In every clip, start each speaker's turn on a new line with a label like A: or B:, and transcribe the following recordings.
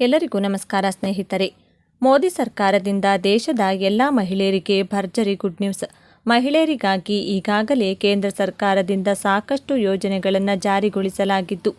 A: ಎಲ್ಲರಿಗೂ ನಮಸ್ಕಾರ ಸ್ನೇಹಿತರೆ. ಮೋದಿ ಸರ್ಕಾರದಿಂದ ದೇಶದ ಎಲ್ಲ ಮಹಿಳೆಯರಿಗೆ ಭರ್ಜರಿ ಗುಡ್ ನ್ಯೂಸ್. ಮಹಿಳೆಯರಿಗಾಗಿ ಈಗಾಗಲೇ ಕೇಂದ್ರ ಸರ್ಕಾರದಿಂದ ಸಾಕಷ್ಟು ಯೋಜನೆಗಳನ್ನು ಜಾರಿಗೊಳಿಸಲಾಗಿದ್ದು,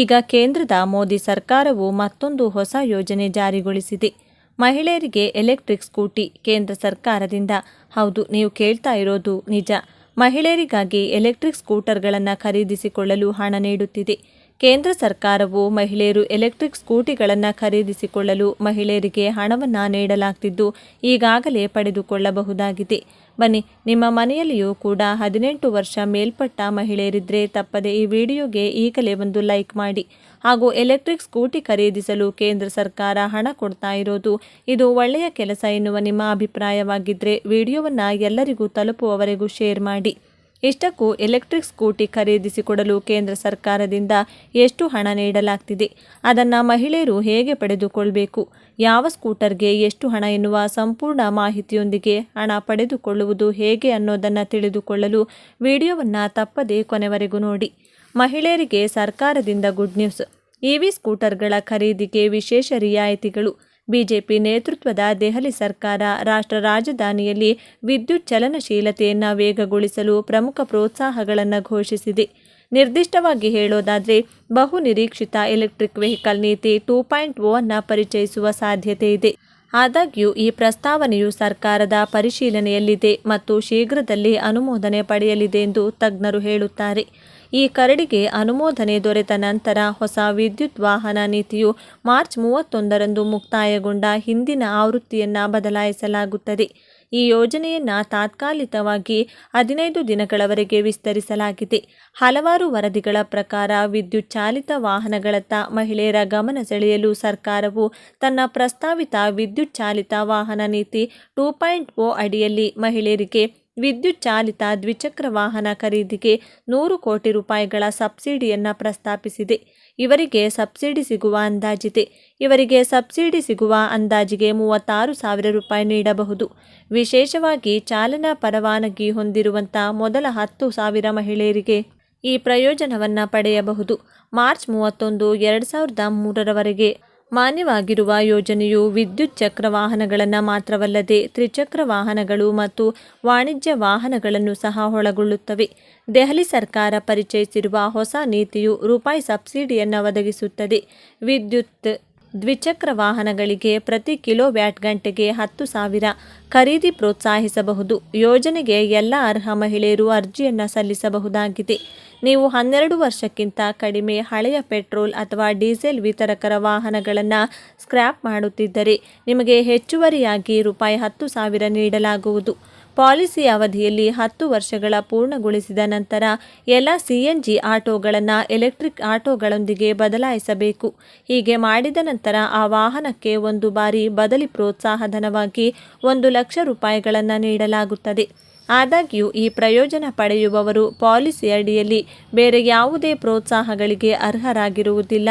A: ಈಗ ಕೇಂದ್ರದ ಮೋದಿ ಸರ್ಕಾರವು ಮತ್ತೊಂದು ಹೊಸ ಯೋಜನೆ ಜಾರಿಗೊಳಿಸಿದೆ. ಮಹಿಳೆಯರಿಗೆ ಎಲೆಕ್ಟ್ರಿಕ್ ಸ್ಕೂಟಿ ಕೇಂದ್ರ ಸರ್ಕಾರದಿಂದ. ಹೌದು, ನೀವು ಕೇಳ್ತಾ ಇರೋದು ನಿಜ. ಮಹಿಳೆಯರಿಗಾಗಿ ಎಲೆಕ್ಟ್ರಿಕ್ ಸ್ಕೂಟರ್ಗಳನ್ನು ಖರೀದಿಸಿಕೊಳ್ಳಲು ಹಣ ನೀಡುತ್ತಿದೆ. ಕೇಂದ್ರ ಸರ್ಕಾರವು ಮಹಿಳೆಯರು ಎಲೆಕ್ಟ್ರಿಕ್ ಸ್ಕೂಟಿಗಳನ್ನು ಖರೀದಿಸಿಕೊಳ್ಳಲು ಮಹಿಳೆಯರಿಗೆ ಹಣವನ್ನು ನೀಡಲಾಗ್ತಿದ್ದು ಈಗಾಗಲೇ ಪಡೆದುಕೊಳ್ಳಬಹುದಾಗಿದೆ. ಬನ್ನಿ, ನಿಮ್ಮ ಮನೆಯಲ್ಲಿಯೂ ಕೂಡ ಹದಿನೆಂಟು ವರ್ಷ ಮೇಲ್ಪಟ್ಟ ಮಹಿಳೆಯರಿದ್ದರೆ ತಪ್ಪದೆ ಈ ವಿಡಿಯೋಗೆ ಈಗಲೇ ಒಂದು ಲೈಕ್ ಮಾಡಿ. ಹಾಗೂ ಎಲೆಕ್ಟ್ರಿಕ್ ಸ್ಕೂಟಿ ಖರೀದಿಸಲು ಕೇಂದ್ರ ಸರ್ಕಾರ ಹಣ ಕೊಡ್ತಾ ಇರೋದು ಇದು ಒಳ್ಳೆಯ ಕೆಲಸ ಎನ್ನುವ ನಿಮ್ಮ ಅಭಿಪ್ರಾಯವಾಗಿದ್ದರೆ ವಿಡಿಯೋವನ್ನು ಎಲ್ಲರಿಗೂ ತಲುಪುವವರೆಗೂ ಶೇರ್ ಮಾಡಿ. ಇಷ್ಟಕ್ಕೂ ಎಲೆಕ್ಟ್ರಿಕ್ ಸ್ಕೂಟಿ ಖರೀದಿಸಿಕೊಡಲು ಕೇಂದ್ರ ಸರ್ಕಾರದಿಂದ ಎಷ್ಟು ಹಣ ನೀಡಲಾಗ್ತಿದೆ? ಅದನ್ನು ಮಹಿಳೆಯರು ಹೇಗೆ ಪಡೆದುಕೊಳ್ಬೇಕು? ಯಾವ ಸ್ಕೂಟರ್ಗೆ ಎಷ್ಟು ಹಣ ಎನ್ನುವ ಸಂಪೂರ್ಣ ಮಾಹಿತಿಯೊಂದಿಗೆ ಹಣ ಪಡೆದುಕೊಳ್ಳುವುದು ಹೇಗೆ ಅನ್ನೋದನ್ನು ತಿಳಿದುಕೊಳ್ಳಲು ವಿಡಿಯೋವನ್ನು ತಪ್ಪದೇ ಕೊನೆವರೆಗೂ ನೋಡಿ. ಮಹಿಳೆಯರಿಗೆ ಸರ್ಕಾರದಿಂದ ಗುಡ್ ನ್ಯೂಸ್. ಇವಿ ಸ್ಕೂಟರ್ಗಳ ಖರೀದಿಗೆ ವಿಶೇಷ ರಿಯಾಯಿತಿಗಳು. ಬಿಜೆಪಿ ನೇತೃತ್ವದ ದೆಹಲಿ ಸರ್ಕಾರ ರಾಷ್ಟ್ರ ರಾಜಧಾನಿಯಲ್ಲಿ ವಿದ್ಯುತ್ ಚಲನಶೀಲತೆಯನ್ನು ವೇಗಗೊಳಿಸಲು ಪ್ರಮುಖ ಪ್ರೋತ್ಸಾಹಗಳನ್ನು ಘೋಷಿಸಿದೆ. ನಿರ್ದಿಷ್ಟವಾಗಿ ಹೇಳೋದಾದರೆ, ಬಹು ನಿರೀಕ್ಷಿತ ಎಲೆಕ್ಟ್ರಿಕ್ ವೆಹಿಕಲ್ ನೀತಿ ಟೂ ಪಾಯಿಂಟ್ ಓ ಅನ್ನು ಪರಿಚಯಿಸುವ ಸಾಧ್ಯತೆ ಇದೆ. ಆದಾಗ್ಯೂ, ಈ ಪ್ರಸ್ತಾವನೆಯು ಸರ್ಕಾರದ ಪರಿಶೀಲನೆಯಲ್ಲಿದೆ ಮತ್ತು ಶೀಘ್ರದಲ್ಲೇ ಅನುಮೋದನೆ ಪಡೆಯಲಿದೆ ಎಂದು ತಜ್ಞರು ಹೇಳುತ್ತಾರೆ. ಈ ಕರಡಿಗೆ ಅನುಮೋದನೆ ದೊರೆತ ನಂತರ ಹೊಸ ವಿದ್ಯುತ್ ವಾಹನ ನೀತಿಯು ಮಾರ್ಚ್ ಮೂವತ್ತೊಂದರಂದು ಮುಕ್ತಾಯಗೊಂಡ ಹಿಂದಿನ ಆವೃತ್ತಿಯನ್ನು ಬದಲಾಯಿಸಲಾಗುತ್ತದೆ. ಈ ಯೋಜನೆಯನ್ನು ತಾತ್ಕಾಲಿಕವಾಗಿ ಹದಿನೈದು ದಿನಗಳವರೆಗೆ ವಿಸ್ತರಿಸಲಾಗಿದೆ. ಹಲವಾರು ವರದಿಗಳ ಪ್ರಕಾರ ವಿದ್ಯುತ್ ಚಾಲಿತ ವಾಹನಗಳತ್ತ ಮಹಿಳೆಯರ ಗಮನ ಸೆಳೆಯಲು ಸರ್ಕಾರವು ತನ್ನ ಪ್ರಸ್ತಾವಿತ ವಿದ್ಯುತ್ ಚಾಲಿತ ವಾಹನ ನೀತಿ ಟೂ ಪಾಯಿಂಟ್ ಓ ಅಡಿಯಲ್ಲಿ ಮಹಿಳೆಯರಿಗೆ ವಿದ್ಯುತ್ ಚಾಲಿತ ದ್ವಿಚಕ್ರ ವಾಹನ ಖರೀದಿಗೆ ನೂರು ಕೋಟಿ ರೂಪಾಯಿಗಳ ಸಬ್ಸಿಡಿಯನ್ನು ಪ್ರಸ್ತಾಪಿಸಿದೆ. ಇವರಿಗೆ ಸಬ್ಸಿಡಿ ಸಿಗುವ ಅಂದಾಜಿದೆ. ಇವರಿಗೆ ಸಬ್ಸಿಡಿ ಸಿಗುವ ಅಂದಾಜಿಗೆ ಮೂವತ್ತಾರು ಸಾವಿರ ರೂಪಾಯಿ ನೀಡಬಹುದು. ವಿಶೇಷವಾಗಿ ಚಾಲನಾ ಪರವಾನಗಿ ಹೊಂದಿರುವಂಥ ಮೊದಲ ಹತ್ತು ಸಾವಿರ ಮಹಿಳೆಯರಿಗೆ ಈ ಪ್ರಯೋಜನವನ್ನು ಪಡೆಯಬಹುದು. ಮಾರ್ಚ್ ಮೂವತ್ತೊಂದು, ಎರಡು ಸಾವಿರದ ಮೂರರವರೆಗೆ ಮಾನ್ಯವಾಗಿರುವ ಯೋಜನೆಯು ವಿದ್ಯುತ್ ಚಕ್ರ ವಾಹನಗಳನ್ನು ಮಾತ್ರವಲ್ಲದೆ ತ್ರಿಚಕ್ರ ವಾಹನಗಳು ಮತ್ತು ವಾಣಿಜ್ಯ ವಾಹನಗಳನ್ನು ಸಹ ಒಳಗೊಳ್ಳುತ್ತವೆ. ದೆಹಲಿ ಸರ್ಕಾರ ಪರಿಚಯಿಸಿರುವ ಹೊಸ ನೀತಿಯು ರೂಪಾಯಿ ಸಬ್ಸಿಡಿಯನ್ನು ಒದಗಿಸುತ್ತದೆ. ವಿದ್ಯುತ್ ದ್ವಿಚಕ್ರ ವಾಹನಗಳಿಗೆ ಪ್ರತಿ ಕಿಲೋ ವ್ಯಾಟ್ ಗಂಟೆಗೆ ಹತ್ತು ಸಾವಿರ ಖರೀದಿ ಪ್ರೋತ್ಸಾಹಿಸಬಹುದು. ಯೋಜನೆಗೆ ಎಲ್ಲ ಅರ್ಹ ಮಹಿಳೆಯರು ಅರ್ಜಿಯನ್ನು ಸಲ್ಲಿಸಬಹುದಾಗಿದೆ. ನೀವು ಹನ್ನೆರಡು ವರ್ಷಕ್ಕಿಂತ ಕಡಿಮೆ ಹಳೆಯ ಪೆಟ್ರೋಲ್ ಅಥವಾ ಡೀಸೆಲ್ ವಿತರಕರ ವಾಹನಗಳನ್ನು ಸ್ಕ್ರ್ಯಾಪ್ ಮಾಡುತ್ತಿದ್ದರೆ ನಿಮಗೆ ಹೆಚ್ಚುವರಿಯಾಗಿ ರೂಪಾಯಿ ಹತ್ತು ಸಾವಿರ ನೀಡಲಾಗುವುದು. ಪಾಲಿಸಿ ಅವಧಿಯಲ್ಲಿ ಹತ್ತು ವರ್ಷಗಳ ಪೂರ್ಣಗೊಳಿಸಿದ ನಂತರ ಎಲ್ಲ ಸಿ ಎನ್ ಜಿ ಆಟೋಗಳನ್ನು ಎಲೆಕ್ಟ್ರಿಕ್ ಆಟೋಗಳೊಂದಿಗೆ ಬದಲಾಯಿಸಬೇಕು. ಹೀಗೆ ಮಾಡಿದ ನಂತರ ಆ ವಾಹನಕ್ಕೆ ಒಂದು ಬಾರಿ ಬದಲಿ ಪ್ರೋತ್ಸಾಹಧನವಾಗಿ ಒಂದು ಲಕ್ಷ ರೂಪಾಯಿಗಳನ್ನು ನೀಡಲಾಗುತ್ತದೆ. ಆದಾಗ್ಯೂ, ಈ ಪ್ರಯೋಜನ ಪಡೆಯುವವರು ಪಾಲಿಸಿ ಅಡಿಯಲ್ಲಿ ಬೇರೆ ಯಾವುದೇ ಪ್ರೋತ್ಸಾಹಗಳಿಗೆ ಅರ್ಹರಾಗಿರುವುದಿಲ್ಲ.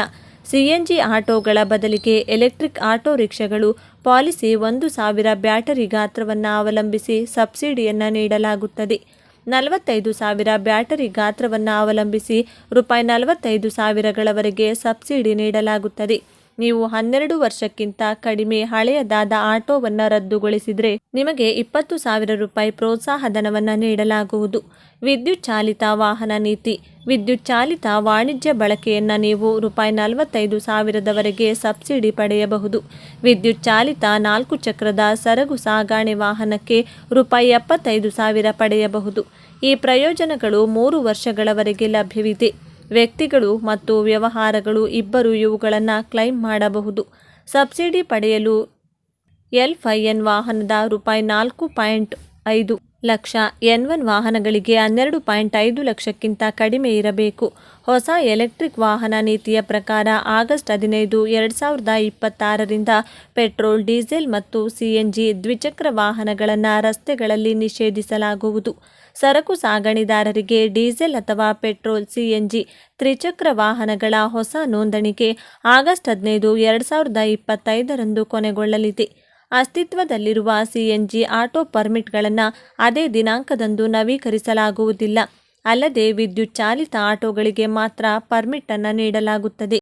A: ಸಿಎನ್ಜಿ ಆಟೋಗಳ ಬದಲಿಗೆ ಎಲೆಕ್ಟ್ರಿಕ್ ಆಟೋ ರಿಕ್ಷಾಗಳು ಪಾಲಿಸಿ ಒಂದು ಸಾವಿರ ಬ್ಯಾಟರಿ ಗಾತ್ರವನ್ನು ಅವಲಂಬಿಸಿ ಸಬ್ಸಿಡಿಯನ್ನು ನೀಡಲಾಗುತ್ತದೆ. ನಲವತ್ತೈದು ಸಾವಿರ ಬ್ಯಾಟರಿ ಗಾತ್ರವನ್ನು ಅವಲಂಬಿಸಿ ರೂಪಾಯಿ ನಲವತ್ತೈದು ಸಾವಿರಗಳವರೆಗೆ ಸಬ್ಸಿಡಿ ನೀಡಲಾಗುತ್ತದೆ. ನೀವು ಹನ್ನೆರಡು ವರ್ಷಕ್ಕಿಂತ ಕಡಿಮೆ ಹಳೆಯದಾದ ಆಟೋವನ್ನು ರದ್ದುಗೊಳಿಸಿದರೆ ನಿಮಗೆ ಇಪ್ಪತ್ತು ಸಾವಿರ ರೂಪಾಯಿ ಪ್ರೋತ್ಸಾಹಧನವನ್ನು ನೀಡಲಾಗುವುದು. ವಿದ್ಯುತ್ ಚಾಲಿತ ವಾಹನ ನೀತಿ. ವಿದ್ಯುತ್ ಚಾಲಿತ ವಾಣಿಜ್ಯ ಬಳಕೆಯನ್ನು ನೀವು ರೂಪಾಯಿ ನಲವತ್ತೈದು ಸಾವಿರದವರೆಗೆ ಸಬ್ಸಿಡಿ ಪಡೆಯಬಹುದು. ವಿದ್ಯುತ್ ಚಾಲಿತ ನಾಲ್ಕು ಚಕ್ರದ ಸರಗು ಸಾಗಾಣೆ ವಾಹನಕ್ಕೆ ರೂಪಾಯಿ ಎಪ್ಪತ್ತೈದು ಸಾವಿರ ಪಡೆಯಬಹುದು. ಈ ಪ್ರಯೋಜನಗಳು ಮೂರು ವರ್ಷಗಳವರೆಗೆ ಲಭ್ಯವಿದೆ. ವ್ಯಕ್ತಿಗಳು ಮತ್ತು ವ್ಯವಹಾರಗಳು ಇಬ್ಬರು ಇವುಗಳನ್ನು ಕ್ಲೈಮ್ ಮಾಡಬಹುದು. ಸಬ್ಸಿಡಿ ಪಡೆಯಲು ಎಲ್ ಫೈ ಎನ್ ವಾಹನದ ರೂಪಾಯಿ ನಾಲ್ಕು ಪಾಯಿಂಟ್ ಐದು ಲಕ್ಷ ಎನ್ ಒನ್ ವಾಹನಗಳಿಗೆ ಹನ್ನೆರಡು ಪಾಯಿಂಟ್ ಐದು ಲಕ್ಷಕ್ಕಿಂತ ಕಡಿಮೆ ಇರಬೇಕು. ಹೊಸ ಎಲೆಕ್ಟ್ರಿಕ್ ವಾಹನ ನೀತಿಯ ಪ್ರಕಾರ ಆಗಸ್ಟ್ ಹದಿನೈದು, ಎರಡು ಸಾವಿರದ ಇಪ್ಪತ್ತಾರರಿಂದ ಪೆಟ್ರೋಲ್, ಡೀಸೆಲ್ ಮತ್ತು ಸಿಎನ್ಜಿ ದ್ವಿಚಕ್ರ ವಾಹನಗಳನ್ನು ರಸ್ತೆಗಳಲ್ಲಿ ನಿಷೇಧಿಸಲಾಗುವುದು. ಸರಕು ಸಾಗಣೆದಾರರಿಗೆ ಡೀಸೆಲ್ ಅಥವಾ ಪೆಟ್ರೋಲ್ ಸಿಎನ್ಜಿ ತ್ರಿಚಕ್ರ ವಾಹನಗಳ ಹೊಸ ನೋಂದಣಿಗೆ ಆಗಸ್ಟ್ ಹದಿನೈದು, ಎರಡು ಸಾವಿರದ ಇಪ್ಪತ್ತೈದರಂದು ಕೊನೆಗೊಳ್ಳಲಿದೆ. ಅಸ್ತಿತ್ವದಲ್ಲಿರುವ ಸಿಎನ್ಜಿ ಆಟೋ ಪರ್ಮಿಟ್ಗಳನ್ನು ಅದೇ ದಿನಾಂಕದಂದು ನವೀಕರಿಸಲಾಗುವುದಿಲ್ಲ. ಅಲ್ಲದೆ ವಿದ್ಯುತ್ ಚಾಲಿತ ಆಟೋಗಳಿಗೆ ಮಾತ್ರ ಪರ್ಮಿಟ್ ಅನ್ನು ನೀಡಲಾಗುತ್ತದೆ.